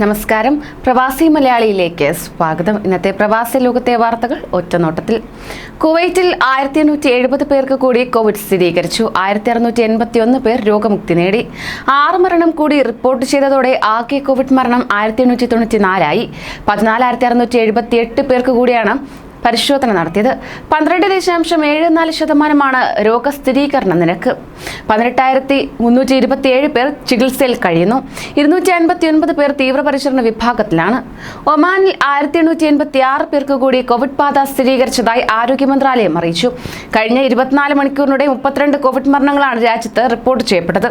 നമസ്കാരം. പ്രവാസി മലയാളിയിലേക്ക് സ്വാഗതം. ഇന്നത്തെ പ്രവാസി ലോകത്തെ വാർത്തകൾ ഒറ്റനോട്ടത്തിൽ. കുവൈറ്റിൽ ആയിരത്തി എണ്ണൂറ്റി എഴുപത് പേർക്ക് കൂടി കോവിഡ് സ്ഥിരീകരിച്ചു. ആയിരത്തി അറുന്നൂറ്റി എൺപത്തി ഒന്ന് പേർ രോഗമുക്തി നേടി. ആറ് മരണം കൂടി റിപ്പോർട്ട് ചെയ്തതോടെ ആകെ കോവിഡ് മരണം ആയിരത്തി എണ്ണൂറ്റി തൊണ്ണൂറ്റി നാലായി പതിനാലായിരത്തി അറുന്നൂറ്റി എഴുപത്തി എട്ട് പേർക്ക് കൂടിയാണ് പരിശോധന നടത്തിയത്. പന്ത്രണ്ട് ദശാംശം ഏഴ് നാല് ശതമാനമാണ് രോഗസ്ഥിരീകരണ നിരക്ക്. പതിനെട്ടായിരത്തി മുന്നൂറ്റി ഇരുപത്തിയേഴ് പേർ ചികിത്സയിൽ കഴിയുന്നു. ഇരുന്നൂറ്റി അൻപത്തി ഒൻപത് പേർ തീവ്രപരിചരണ വിഭാഗത്തിലാണ്. ഒമാനിൽ ആയിരത്തി എണ്ണൂറ്റി എൺപത്തി ആറ് പേർക്ക് കൂടി കോവിഡ് ബാധ സ്ഥിരീകരിച്ചതായി ആരോഗ്യ മന്ത്രാലയം അറിയിച്ചു. കഴിഞ്ഞ ഇരുപത്തിനാല് മണിക്കൂറിനിടെ മുപ്പത്തിരണ്ട് കോവിഡ് മരണങ്ങളാണ് രാജ്യത്ത് റിപ്പോർട്ട് ചെയ്യപ്പെട്ടത്.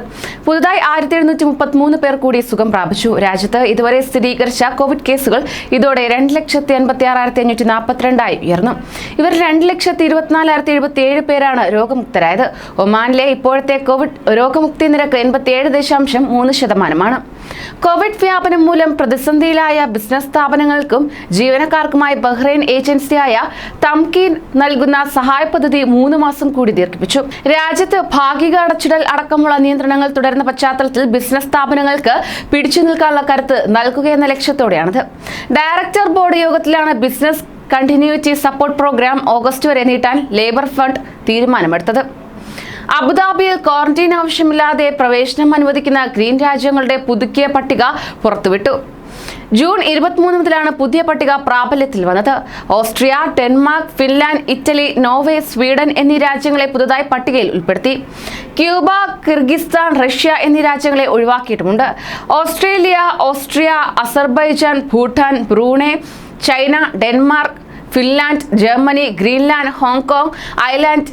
പുതുതായി ആയിരത്തി എഴുന്നൂറ്റി മുപ്പത്തിമൂന്ന് പേർ കൂടി സുഖം പ്രാപിച്ചു. രാജ്യത്ത് ഇതുവരെ സ്ഥിരീകരിച്ച കോവിഡ് കേസുകൾ ഇതോടെ രണ്ട് ലക്ഷത്തി എൺപത്തി ആറായിരത്തി അഞ്ഞൂറ്റി നാൽപ്പത്തിരണ്ടായി ഉയർന്നു. ഇവർ രണ്ട് ലക്ഷത്തി ഇരുപത്തിനാലായിരത്തി എഴുപത്തി ഏഴ് പേരാണ് രോഗമുക്തരായത്. ഒമാനിലെ ഇപ്പോഴത്തെ കോവിഡ് രോഗമുക്തി നിരക്ക് എൺപത്തിയേഴ് ദശാംശം മൂന്ന് ശതമാനമാണ്. കോവിഡ് വ്യാപനം മൂലം പ്രതിസന്ധിയിലായ ബിസിനസ് സ്ഥാപനങ്ങൾക്കും ജീവനക്കാർക്കുമായി ബഹ്റൈൻ ഏജൻസിയായ തംകീൻ നൽകുന്ന സഹായ പദ്ധതി മൂന്ന് മാസം കൂടി ദീർഘിപ്പിച്ചു. രാജ്യത്ത് ഭാഗിക അടച്ചിടൽ അടക്കമുള്ള നിയന്ത്രണങ്ങൾ തുടരുന്ന പശ്ചാത്തലത്തിൽ ബിസിനസ് സ്ഥാപനങ്ങൾക്ക് പിടിച്ചു നിൽക്കാനുള്ള കരുത്ത് നൽകുകയെന്ന ലക്ഷ്യത്തോടെയാണിത്. ഡയറക്ടർ ബോർഡ് യോഗത്തിലാണ് business continuity support programme August വരെ നീട്ടാൻ ലേബർ ഫണ്ട് തീരുമാനമെടുത്തത്. അബുദാബിയിൽ ക്വാറന്റൈൻ ആവശ്യമില്ലാതെ പ്രവേശനം അനുവദിക്കുന്ന ഗ്രീൻ രാജ്യങ്ങളുടെ പുതുക്കിയ പട്ടിക പുറത്തുവിട്ടു. ജൂൺ ഇരുപത്തിമൂന്ന് പുതിയ പട്ടിക പ്രാബല്യത്തിൽ വന്നത്. Austria Denmark Finland Italy Norway Sweden എന്നീ രാജ്യങ്ങളെ പുതുതായി പട്ടികയിൽ ഉൾപ്പെടുത്തി. ക്യൂബ കിർഗിസ്ഥാൻ റഷ്യ എന്നീ രാജ്യങ്ങളെ ഒഴിവാക്കിയിട്ടുമുണ്ട്. Australia Austria Azerbaijan Bhutan Brunei China Denmark Finland Germany Greenland Hong Kong Island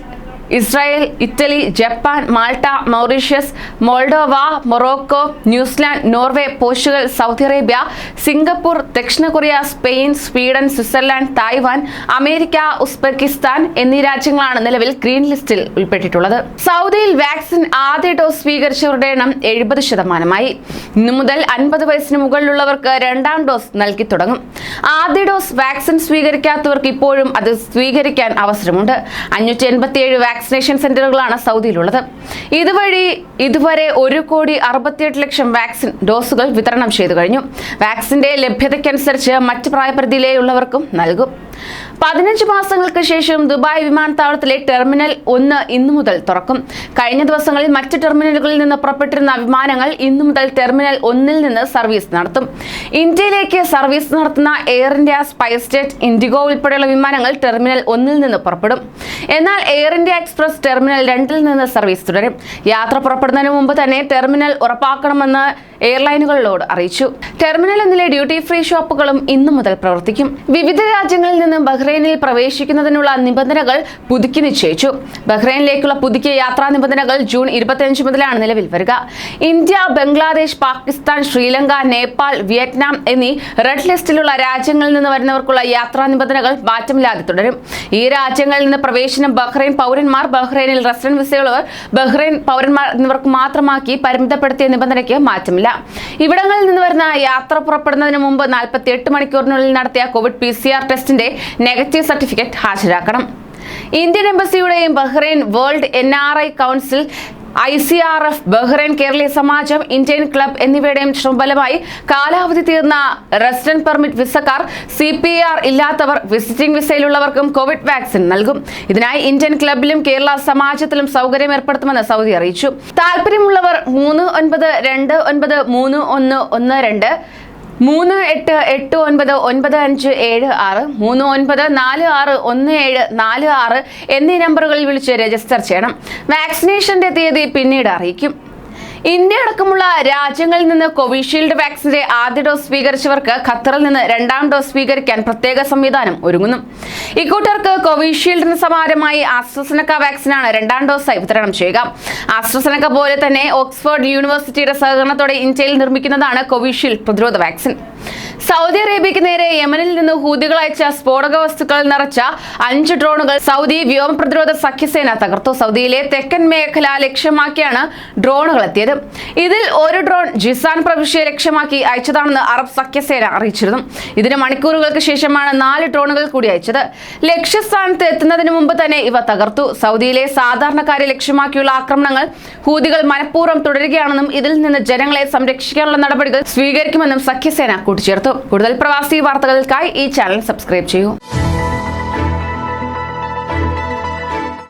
Israel Italy Japan Malta Mauritius Moldova Morocco New Zealand Norway Portugal Saudi Arabia Singapore ദക്ഷിണ Korea Spain Sweden Switzerland Taiwan America Uzbekistan എന്നീ രാജ്യങ്ങളാണ് നിലവിൽ green ലിസ്റ്റിൽ ഉൾപ്പെട്ടിട്ടുള്ളത്. സൗദിയിൽ vaccine ആദ്യ dose സ്വീകരിച്ചവരുടെ എണ്ണം എഴുപത് ശതമാനമായി. ഇന്നു മുതൽ അൻപത് വയസ്സിന് മുകളിലുള്ളവർക്ക് രണ്ടാം ഡോസ് നൽകി തുടങ്ങും. ആദ്യ ഡോസ് വാക്സിൻ സ്വീകരിക്കാത്തവർക്ക് ഇപ്പോഴും അത് സ്വീകരിക്കാൻ അവസരമുണ്ട്. അഞ്ഞൂറ്റി എൺപത്തിയേഴ് വാക്സിനേഷൻ സെന്ററുകളാണ് സൗദിയിലുള്ളത്. ഇതുവഴി ഇതുവരെ ഒരു കോടി അറുപത്തിയെട്ട് ലക്ഷം വാക്സിൻ ഡോസുകൾ വിതരണം ചെയ്തു കഴിഞ്ഞു. വാക്സിന്റെ ലഭ്യതയ്ക്കനുസരിച്ച് മറ്റ് പ്രായപരിധിയിലുള്ളവർക്കും നൽകും. പതിനഞ്ച് മാസങ്ങൾക്ക് ശേഷം ദുബായ് വിമാനത്താവളത്തിലെ ടെർമിനൽ ഒന്ന് ഇന്നു മുതൽ തുറക്കും. കഴിഞ്ഞ ദിവസങ്ങളിൽ മറ്റ് ടെർമിനലുകളിൽ നിന്ന് പുറപ്പെട്ടിരുന്ന വിമാനങ്ങൾ ഇന്നു മുതൽ ടെർമിനൽ ഒന്നിൽ നിന്ന് സർവീസ് നടത്തും. ഇന്ത്യയിലേക്ക് സർവീസ് നടത്തുന്ന air India spice jet IndiGo ഉൾപ്പെടെയുള്ള വിമാനങ്ങൾ ടെർമിനൽ ഒന്നിൽ നിന്ന് പുറപ്പെടും. എന്നാൽ എയർ ഇന്ത്യ എക്സ്പ്രസ് ടെർമിനൽ രണ്ടിൽ നിന്ന് സർവീസ് തുടരും. യാത്ര പുറപ്പെടുന്നതിന് മുമ്പ് തന്നെ ടെർമിനൽ ഉറപ്പാക്കണമെന്ന് എയർലൈനുകളോട് അറിയിച്ചു. ടെർമിനൽ ഒന്നിലെ ഡ്യൂട്ടി ഫ്രീ ഷോപ്പുകളും ഇന്നു മുതൽ പ്രവർത്തിക്കും. വിവിധ രാജ്യങ്ങളിൽ നിന്ന് ബഹ്റൈനിൽ പ്രവേശിക്കുന്നതിനുള്ള നിബന്ധനകൾ പുതുക്കി നിശ്ചയിച്ചു. ബഹ്റൈനിലേക്കുള്ള പുതുക്കിയ യാത്രാ നിബന്ധനകൾ ജൂൺ ഇരുപത്തിയഞ്ച് മുതലാണ് നിലവിൽ വരിക. ഇന്ത്യ ബംഗ്ലാദേശ് പാകിസ്ഥാൻ ശ്രീലങ്ക നേപ്പാൾ വിയറ്റ്നാം എന്നീ റെഡ് ലിസ്റ്റിലുള്ള രാജ്യങ്ങളിൽ നിന്ന് വരുന്നവർക്കുള്ള യാത്രാ നിബന്ധനകൾ മാറ്റമില്ലാതെ തുടരും. ഈ രാജ്യങ്ങളിൽ നിന്ന് പ്രവേശനം ബഹ്റൈൻ പൗരന്മാർ ബഹ്റൈനിൽ റെസിഡന്റ് വിസയുള്ളവർ ബഹ്റൈൻ പൗരന്മാർ എന്നിവർക്ക് മാത്രമാക്കി പരിമിതപ്പെടുത്തിയ നിബന്ധനയ്ക്ക് മാറ്റമില്ല. ഇവിടങ്ങളിൽ നിന്ന് വരുന്ന യാത്ര പുറപ്പെടുന്നതിന് മുമ്പ് നാൽപ്പത്തി എട്ട് മണിക്കൂറിനുള്ളിൽ നടത്തിയ കോവിഡ് പി സി ആർ ടെസ്റ്റിന്റെ നെഗറ്റീവ് സർട്ടിഫിക്കറ്റ് ഹാജരാക്കണം. Indian എംബസിയുടെയും Bahrain World N R I Council I C R F Bahrain Keraleeya Samajam Indian Club എന്നിവയുടെയും ശ്രമഫലമായി കാലാവധി തീർന്ന റെസിഡന്റ് പെർമിറ്റ് വിസക്കാർ സി പി ആർ ഇല്ലാത്തവർ വിസിറ്റിംഗ് വിസയിലുള്ളവർക്കും കോവിഡ് വാക്സിൻ നൽകും. ഇതിനായി ഇന്ത്യൻ ക്ലബിലും കേരള സമാജത്തിലും സൗകര്യം ഏർപ്പെടുത്തുമെന്ന് സൗദി അറിയിച്ചു. താല്പര്യമുള്ളവർ മൂന്ന് ഒൻപത് രണ്ട് ഒൻപത് മൂന്ന് ഒന്ന് ഒന്ന് രണ്ട് മൂന്ന് എട്ട് എട്ട് ഒൻപത് ഒൻപത് അഞ്ച് ഏഴ് ആറ് മൂന്ന് ഒൻപത് നാല് ആറ് ഒന്ന് ഏഴ് നാല് ആറ് എന്നീ നമ്പറുകളിൽ വിളിച്ച് രജിസ്റ്റർ ചെയ്യണം. വാക്സിനേഷന്റെ തീയതി പിന്നീട് അറിയിക്കും. ഇന്ത്യ അടക്കമുള്ള രാജ്യങ്ങളിൽ നിന്ന് കോവിഷീൽഡ് വാക്സിന്റെ ആദ്യ ഡോസ് സ്വീകരിച്ചവർക്ക് ഖത്തറിൽ നിന്ന് രണ്ടാം ഡോസ് സ്വീകരിക്കാൻ പ്രത്യേക സംവിധാനം ഒരുങ്ങുന്നു. ഇക്കൂട്ടർക്ക് കോവിഷീൽഡിന് സമാനമായി ആസ്ട്രസനക്ക വാക്സിനാണ് രണ്ടാം ഡോസായി വിതരണം ചെയ്യുക. ആസ്ട്രസനക്ക പോലെ തന്നെ ഓക്സ്ഫോർഡ് യൂണിവേഴ്സിറ്റിയുടെ സഹകരണത്തോടെ ഇന്ത്യയിൽ നിർമ്മിക്കുന്നതാണ് കോവിഷീൽഡ് പ്രതിരോധ വാക്സിൻ. സൗദി അറേബ്യക്ക് നേരെ യമനിൽ നിന്ന് ഹൂതികൾ അയച്ച സ്ഫോടക വസ്തുക്കൾ നിറച്ച അഞ്ച് ഡ്രോണുകൾ സൗദി വ്യോമ പ്രതിരോധ സഖ്യസേന തകർത്തു. സൗദിയിലെ തെക്കൻ മേഖല ലക്ഷ്യമാക്കിയാണ് ഡ്രോണുകൾ എത്തിയത്. ഇതിൽ ഒരു ഡ്രോൺ ജിസാൻ പ്രവിശ്യയെ ലക്ഷ്യമാക്കി അയച്ചതാണെന്ന് അറബ് സഖ്യസേന അറിയിച്ചിരുന്നു. ഇതിന് മണിക്കൂറുകൾക്ക് ശേഷമാണ് നാല് ഡ്രോണുകൾ കൂടി അയച്ചത്. ലക്ഷ്യസ്ഥാനത്ത് എത്തുന്നതിന് മുമ്പ് തന്നെ ഇവ തകർത്തു. സൗദിയിലെ സാധാരണക്കാരെ ലക്ഷ്യമാക്കിയുള്ള ആക്രമണങ്ങൾ ഹൂതികൾ മനഃപൂർവം തുടരുകയാണെന്നും ഇതിൽ നിന്ന് ജനങ്ങളെ സംരക്ഷിക്കാനുള്ള നടപടികൾ സ്വീകരിക്കുമെന്നും സഖ്യസേന കൂട്ടിച്ചേർത്തു. കൂടുതൽ പ്രവാസി വാർത്തകൾക്കായി ഈ ചാനൽ സബ്സ്ക്രൈബ് ചെയ്യൂ.